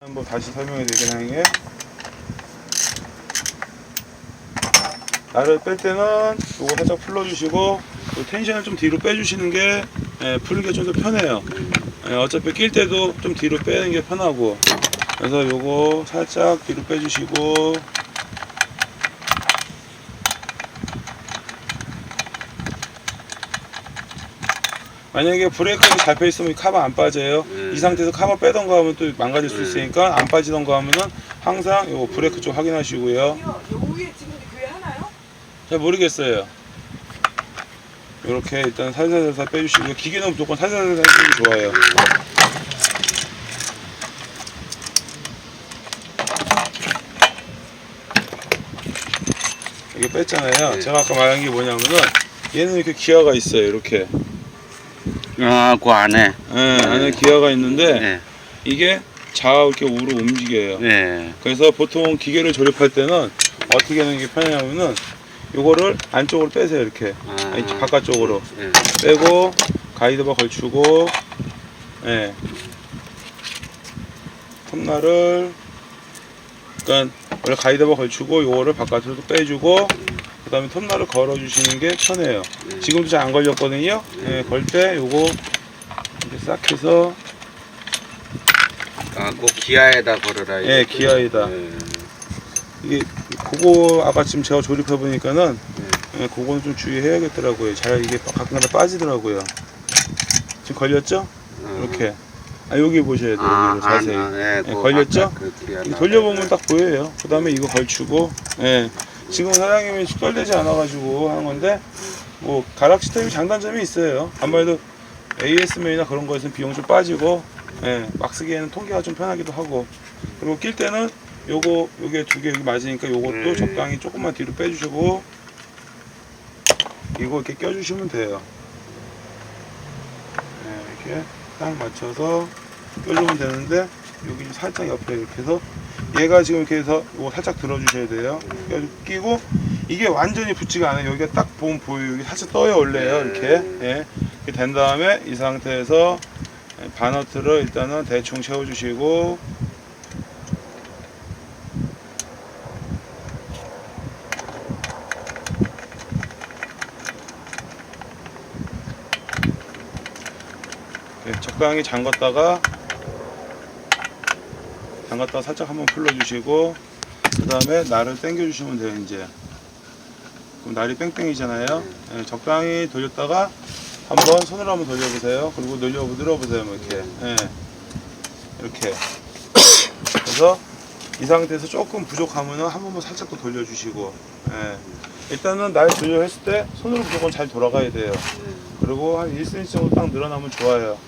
한번 다시 설명해 드리긴 하는 게 나를 뺄 때는 요거 살짝 풀어주시고 요 텐션을 좀 뒤로 빼주시는 게 예, 풀기가 좀 더 편해요. 예, 어차피 낄 때도 좀 뒤로 빼는 게 편하고. 그래서 요거 살짝 뒤로 빼주시고 만약에 브레이크가 잡혀 있으면 카바 안 빠져요. 음. 이 상태에서 카바 빼던가 하면 또 망가질 수 음. 있으니까 안 빠지던가 하면은 항상 요 브레이크 쪽 확인하시고요. 요, 요 위에 지금 교회 하나요? 잘 모르겠어요. 이렇게 일단 살살살살 빼주시고요. 기계는 무조건 살살살살 게 좋아요. 이게 뺐잖아요. 네. 제가 아까 말한 게 뭐냐면은 얘는 이렇게 기아가 있어요. 이렇게 아, 그 안에. 예, 안에 기아가 있는데 네. 이게 좌우 이렇게 우로 움직여요. 네. 그래서 보통 기계를 조립할 때는 어떻게 하는 게 편하냐면은 요거를 안쪽으로 빼세요 이렇게 아. 아니, 바깥쪽으로 네. 빼고 가이드바 걸치고 예 톱날을 그러니까 원래 가이드바 걸치고 요거를 바깥으로 빼주고 그 다음에 톱날을 걸어 주시는 게 편해요 네. 지금도 잘 안 걸렸거든요 예, 걸때 요거 이렇게 싹 해서 아, 그 기아에다 걸어라. 예, 이렇게. 기아에다. 네. 이게 그거 아까 지금 제가 조립해 보니까는 네. 예, 그거는 좀 주의해야겠더라고요. 잘 이게 가끔가다 빠지더라고요. 지금 걸렸죠? 어. 이렇게. 아 여기 보셔야 돼요. 아, 여기로 자세히. 아, 네, 예, 그 걸렸죠? 아까 그 기아. 돌려보면 딱 보여요. 그 다음에 이거 걸치고. 예. 지금 사장님이 숙달되지 않아가지고 하는 건데 뭐 가락 시스템이 장단점이 있어요. 아무래도 AS맨이나 그런 거에서는 비용 좀 빠지고 예, 막 쓰기에는 통계가 좀 편하기도 하고 그리고 낄 때는 요거 요게 두 개 여기 맞으니까 요것도 음. 적당히 조금만 뒤로 빼주시고 이거 이렇게 껴주시면 돼요. 예, 이렇게 딱 맞춰서 껴주면 되는데 여기 살짝 옆에 이렇게 해서 얘가 지금 이렇게 해서 이거 살짝 들어주셔야 돼요. 껴- 끼고 이게 완전히 붙지가 않아요. 여기가 딱 보면 보여요. 여기 살짝 떠요 원래요. 이렇게 예. 이렇게 된 다음에 이 상태에서 바너트를 일단은 대충 채워주시고 이렇게 적당히 잠갔다가 잠갔다가 살짝 한번 풀러주시고 그 다음에 날을 당겨 주시면 돼요 이제. 그럼 날이 뺑뺑이잖아요. 예, 적당히 돌렸다가 한번 손으로 한번 돌려보세요. 그리고 늘려 늘어보세요 뭐 이렇게. 예, 이렇게. 그래서 이 상태에서 조금 부족하면은 한 번만 살짝 더 돌려주시고 예. 일단은 날 조절했을 때 손으로 무조건 잘 돌아가야 돼요. 그리고 한 1cm 정도 딱 늘어나면 좋아요.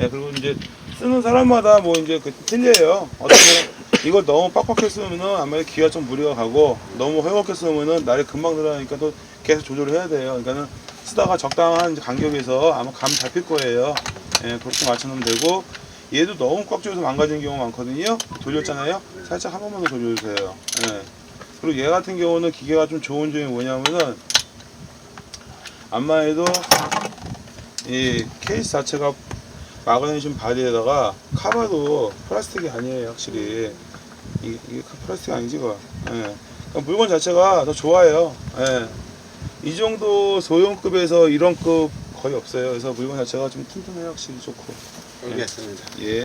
예, 그리고 이제 쓰는 사람마다 뭐 이제 그 틀려요. 어떤 이걸 너무 빡빡해 쓰면은 아무래도 기가 좀 무리가 가고 너무 허옇게 쓰면은 날이 금방 늘어나니까 또 계속 조절을 해야 돼요. 그러니까는 쓰다가 적당한 간격에서 아마 감 잡힐 거예요. 예, 그렇게 맞춰놓으면 되고 얘도 너무 꽉 조여서 망가지는 경우가 많거든요. 돌렸잖아요. 살짝 한 번만 더 돌려주세요. 예. 그리고 얘 같은 경우는 기계가 좀 좋은 점이 뭐냐면은 암만해도 이 케이스 자체가 마그네슘 바디에다가 카바도 플라스틱이 아니에요 확실히 이게, 이게 플라스틱 아니지 그 예. 그러니까 물건 자체가 더 좋아요 예. 이 정도 소형급에서 이런 급 거의 없어요 그래서 물건 자체가 좀 튼튼해요 확실히 좋고 알겠습니다. 예.